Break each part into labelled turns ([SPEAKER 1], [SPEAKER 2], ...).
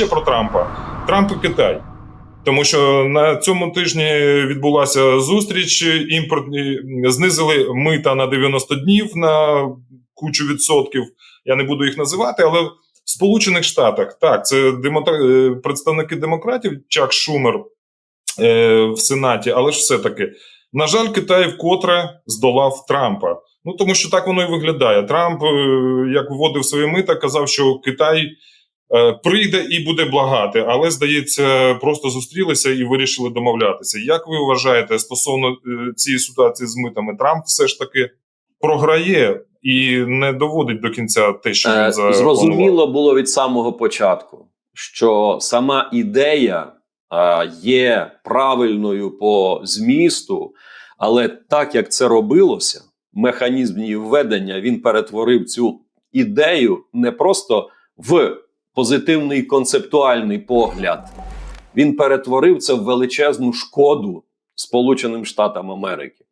[SPEAKER 1] ще про Трампа. Трамп і Китай. Тому що на цьому тижні відбулася зустріч. Імпорт знизили мита на 90 днів на кучу відсотків. Я не буду їх називати, але в Сполучених Штатах так, це демокра... е, представники демократів, Чак Шумер е, в Сенаті, але ж все-таки, на жаль, Китай вкотре здолав Трампа. Ну тому що так воно і виглядає. Трамп, е, як вводив свої мита, казав, що Китай прийде і буде благати, але здається, просто зустрілися і вирішили домовлятися. Як ви вважаєте стосовно е, цієї ситуації з митами, Трамп все ж таки програє і не доводить до кінця те, що
[SPEAKER 2] Е,
[SPEAKER 1] він за
[SPEAKER 2] Зрозуміло було від самого початку, що сама ідея е, є правильною по змісту, але так як це робилося, механізм її введення він перетворив цю ідею не просто в позитивний концептуальний погляд, він перетворив це в величезну шкоду Сполученим Штатам Америки.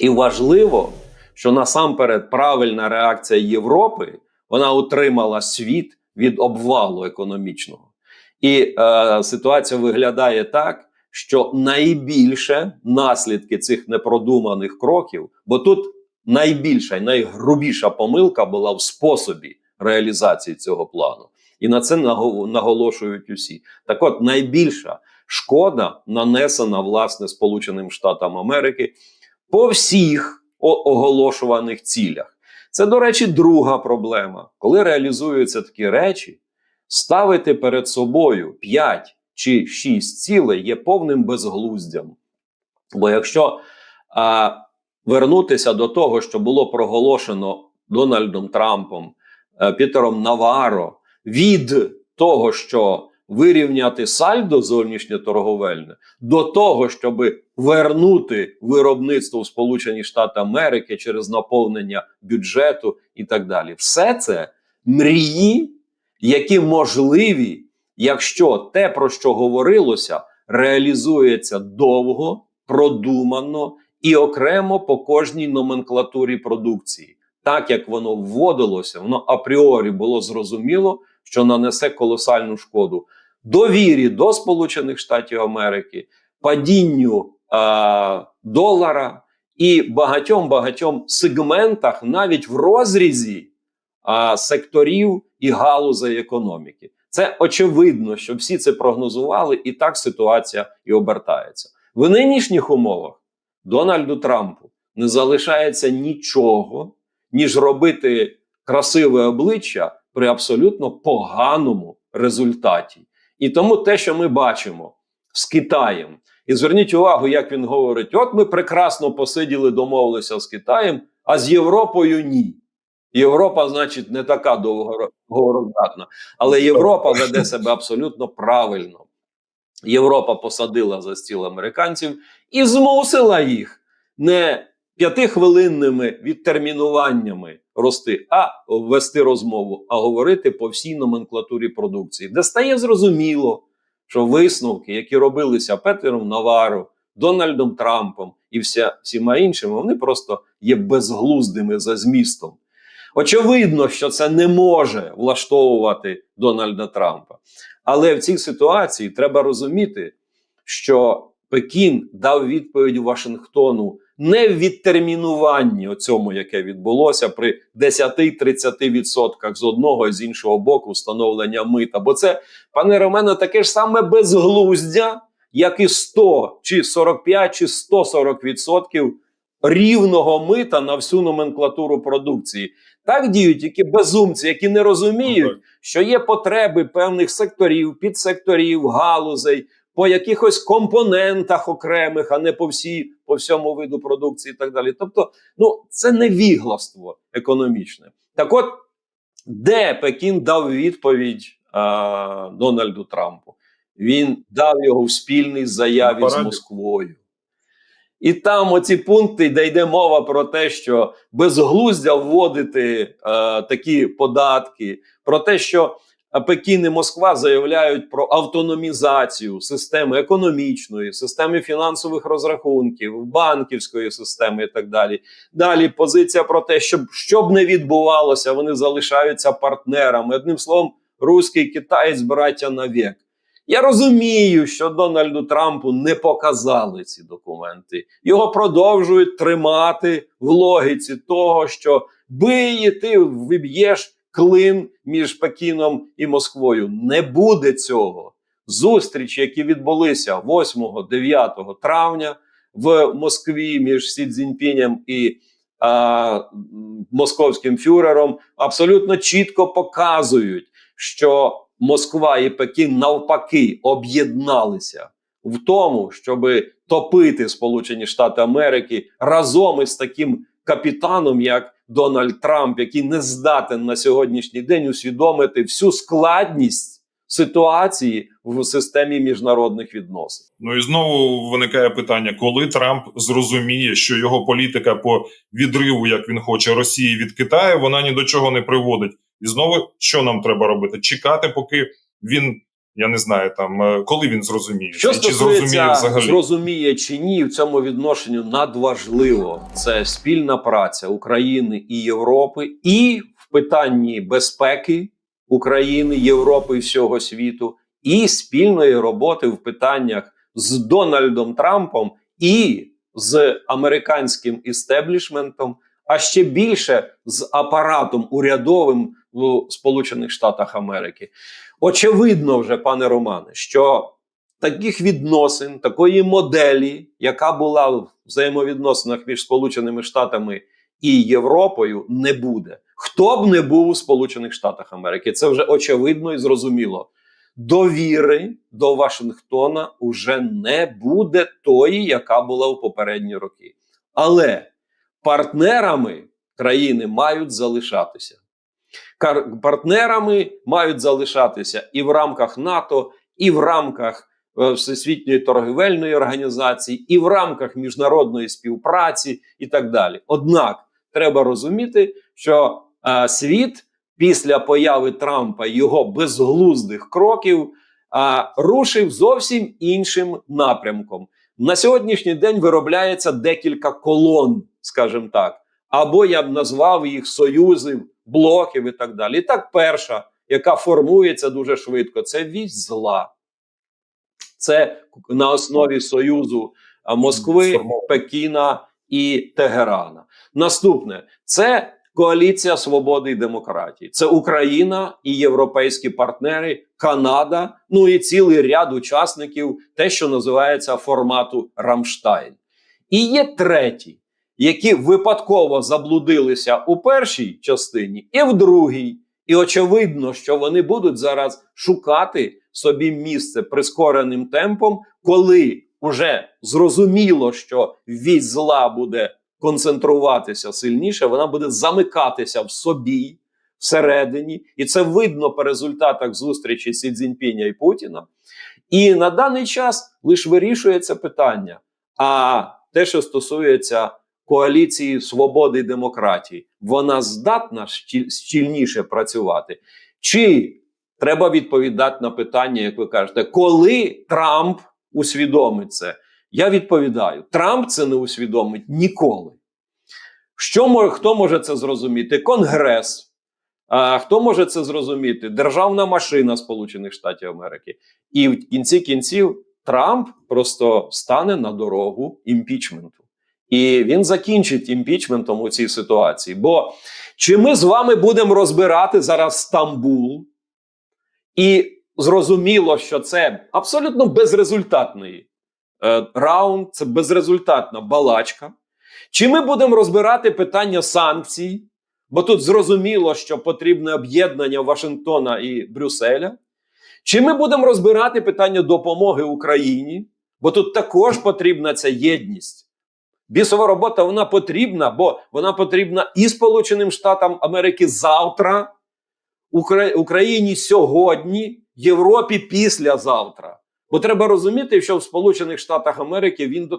[SPEAKER 2] І важливо, що насамперед правильна реакція Європи вона утримала світ від обвалу економічного. І е, ситуація виглядає так, що найбільше наслідки цих непродуманих кроків, бо тут найбільша і найгрубіша помилка була в способі реалізації цього плану. І на це наголошують усі. Так от, найбільша шкода нанесена власне Сполученим Штатам Америки по всіх оголошуваних цілях. Це, до речі, друга проблема. Коли реалізуються такі речі, ставити перед собою 5 чи 6 цілей є повним безглуздям. Бо якщо а, вернутися до того, що було проголошено Дональдом Трампом, Пітером Наваро, від того, що вирівняти сальдо зовнішньоторговельне, до того, щоб вернути виробництво в Сполучені Штати Америки через наповнення бюджету і так далі. Все це мрії, які можливі, якщо те, про що говорилося, реалізується довго, продумано і окремо по кожній номенклатурі продукції. Так як воно вводилося, воно апріорі було зрозуміло, що нанесе колосальну шкоду довірі до Сполучених Штатів Америки, падінню е, долара і багатьом багатьом сегментах, навіть в розрізі е, секторів і галузей економіки. Це очевидно, що всі це прогнозували, і так ситуація і обертається. В нинішніх умовах Дональду Трампу не залишається нічого, ніж робити красиве обличчя при абсолютно поганому результаті. І тому те, що ми бачимо з Китаєм, і зверніть увагу, як він говорить: от ми прекрасно посиділи, домовилися з Китаєм, а з Європою ні. Європа, значить, не така довгороздатна. Але Європа веде себе абсолютно правильно. Європа посадила за стіл американців і змусила їх не п'ятихвилинними відтермінуваннями рости, а вести розмову, а говорити по всій номенклатурі продукції, де стає зрозуміло, що висновки, які робилися Петером Наваро, Дональдом Трампом і вся, всіма іншими, вони просто є безглуздими за змістом. Очевидно, що це не може влаштовувати Дональда Трампа. Але в цій ситуації треба розуміти, що Пекін дав відповідь Вашингтону не в відтермінуванні цьому, яке відбулося при 10-30% з одного і з іншого боку встановлення мита. Бо це, пане Ромено, таке ж саме безглуздя, як і 100 чи 45 чи 140% рівного мита на всю номенклатуру продукції. Так діють які безумці, які не розуміють,
[SPEAKER 1] Ну,
[SPEAKER 2] що є потреби певних секторів, підсекторів, галузей, по якихось компонентах окремих, а не по всій, по всьому виду продукції, і так далі. Тобто, ну це невігластво економічне. Так, от де Пекін дав відповідь а, Дональду Трампу? Він дав його в спільній заяві з. Москвою. І там оці пункти, де йде мова про те, що безглуздя вводити е, такі податки, про те, що Пекін і Москва заявляють про автономізацію системи економічної, системи фінансових розрахунків, банківської системи і так далі. Далі позиція про те, щоб що б не відбувалося, вони залишаються партнерами. Одним словом, руський китаєць, браття навік. Я розумію, що Дональду Трампу не показали ці документи. Його продовжують тримати в логіці того, що бий і ти виб'єш клин між Пекіном і Москвою. Не буде цього. Зустрічі, які відбулися 8-9 травня в Москві між Сі Цзіньпінем і а, московським фюрером, абсолютно чітко показують, що Москва і Пекін навпаки об'єдналися в тому, щоб топити Сполучені Штати Америки разом із таким капітаном, як Дональд Трамп, який не здатен на сьогоднішній день усвідомити всю складність ситуації в системі міжнародних відносин.
[SPEAKER 1] Ну і знову виникає питання, коли Трамп зрозуміє, що його політика по відриву, як він хоче, Росії від Китаю, вона ні до чого не приводить. І знову що нам треба робити? Чекати, поки він, я не знаю, там е, коли він зрозуміє,
[SPEAKER 2] Що
[SPEAKER 1] чи зрозуміє взагалі.
[SPEAKER 2] зрозуміє чи ні, в цьому відношенню надважливо це спільна праця України і Європи, і в питанні безпеки України, Європи і всього світу, і спільної роботи в питаннях з Дональдом Трампом і з американським істеблішментом, а ще більше з апаратом урядовим в Сполучених Штатах Америки. Очевидно, вже, пане Романе, що таких відносин, такої моделі, яка була в взаємовідносинах між Сполученими Штатами і Європою, не буде. Хто б не був у Сполучених Штатах Америки, це вже очевидно і зрозуміло. Довіри до Вашингтона уже не буде тої, яка була в попередні роки. Але партнерами країни мають залишатися. Партнерами мають залишатися і в рамках НАТО, і в рамках е, Всесвітньої торгівельної організації, і в рамках міжнародної співпраці, і так далі. Однак треба розуміти, що е, світ після появи Трампа і його безглуздих кроків е, рушив зовсім іншим напрямком. На сьогоднішній день виробляється декілька колон, скажімо так, або я б назвав їх союзів, блоків і так далі. І так, перша, яка формується дуже швидко, це вість зла. Це на основі союзу Москви, Пекіна і Тегерана. Наступне це коаліція свободи і демократії. Це Україна і європейські партнери, Канада, ну і цілий ряд учасників, те, що називається формату Рамштайн. І є треті, які випадково заблудилися у першій частині і в другій. І очевидно, що вони будуть зараз шукати собі місце прискореним темпом, коли вже зрозуміло, що вісь зла буде концентруватися сильніше, вона буде замикатися в собі всередині, і це видно по результатах зустрічі Сі Цзіньпіня і Путіна. І на даний час лише вирішується питання. А те, що стосується коаліції свободи і демократії, вона здатна щільніше працювати? Чи треба відповідати на питання, як ви кажете, коли Трамп усвідомить це? Я відповідаю: Трамп це не усвідомить ніколи. Що хто може це зрозуміти? Конгрес. А, хто може це зрозуміти? Державна машина Сполучених Штатів Америки. І в кінці кінців Трамп просто стане на дорогу імпічменту. І він закінчить імпічментом у цій ситуації. Бо чи ми з вами будемо розбирати зараз Стамбул, і зрозуміло, що це абсолютно безрезультатний е, раунд, це безрезультатна балачка. Чи ми будемо розбирати питання санкцій? Бо тут зрозуміло, що потрібне об'єднання Вашингтона і Брюсселя. Чи ми будемо розбирати питання допомоги Україні? Бо тут також потрібна ця єдність. Бісова робота вона потрібна, бо вона потрібна і Сполученим Штатам Америки завтра, Укра- Україні сьогодні, Європі післязавтра. Бо треба розуміти, що в Сполучених Штатах Америки він до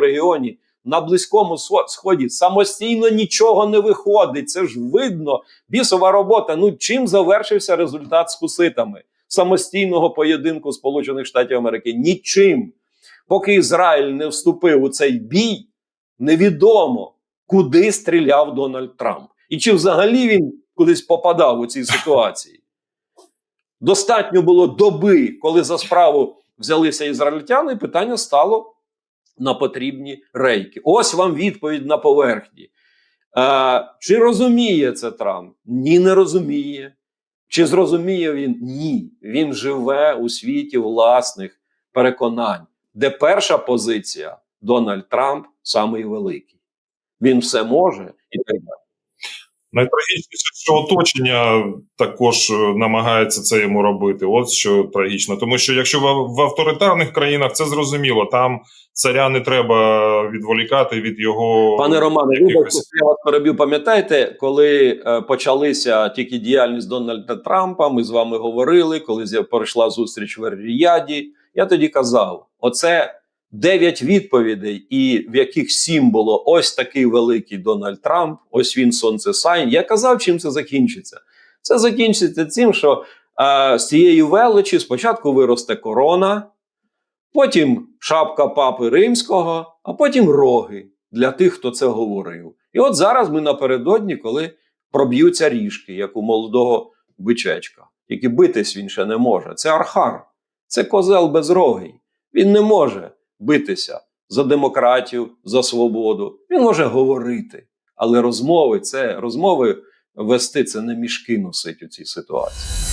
[SPEAKER 2] регіоні на Близькому Схо- Сході самостійно нічого не виходить. Це ж видно. Бісова робота. Ну чим завершився результат з хуситами самостійного поєдинку Сполучених Штатів Америки? Нічим. Поки Ізраїль не вступив у цей бій, невідомо, куди стріляв Дональд Трамп. І чи взагалі він кудись попадав у цій ситуації. Достатньо було доби, коли за справу взялися ізраїльтяни, питання стало на потрібні рейки. Ось вам відповідь на поверхні. Е, чи розуміє це Трамп? Ні, не розуміє. Чи зрозуміє він? Ні. Він живе у світі власних переконань, де перша позиція Дональд Трамп самий великий. Він все може і так далі.
[SPEAKER 1] Найтрагічніше, що оточення також е, намагається це йому робити. От що трагічно. Тому що якщо в, авторитарних країнах це зрозуміло, там царя не треба відволікати від його
[SPEAKER 2] Пане Романе,
[SPEAKER 1] якихось-
[SPEAKER 2] я вас перебив. Пам'ятаєте, коли е, почалися тільки діяльність Дональда Трампа, ми з вами говорили, коли пройшла зустріч в Ріяді, я тоді казав: оце дев'ять відповідей, і в яких сім було ось такий великий Дональд Трамп, ось він сонце Сайн. Я казав, чим це закінчиться. Це закінчиться тим, що е, з цієї величі спочатку виросте корона, потім шапка папи римського, а потім роги для тих, хто це говорив. І от зараз ми напередодні, коли проб'ються ріжки, як у молодого бичечка, тільки битись він ще не може. Це архар, це козел безрогий. Він не може битися за демократію, за свободу. Він може говорити, але розмови це розмови вести це не мішки носить у цій ситуації.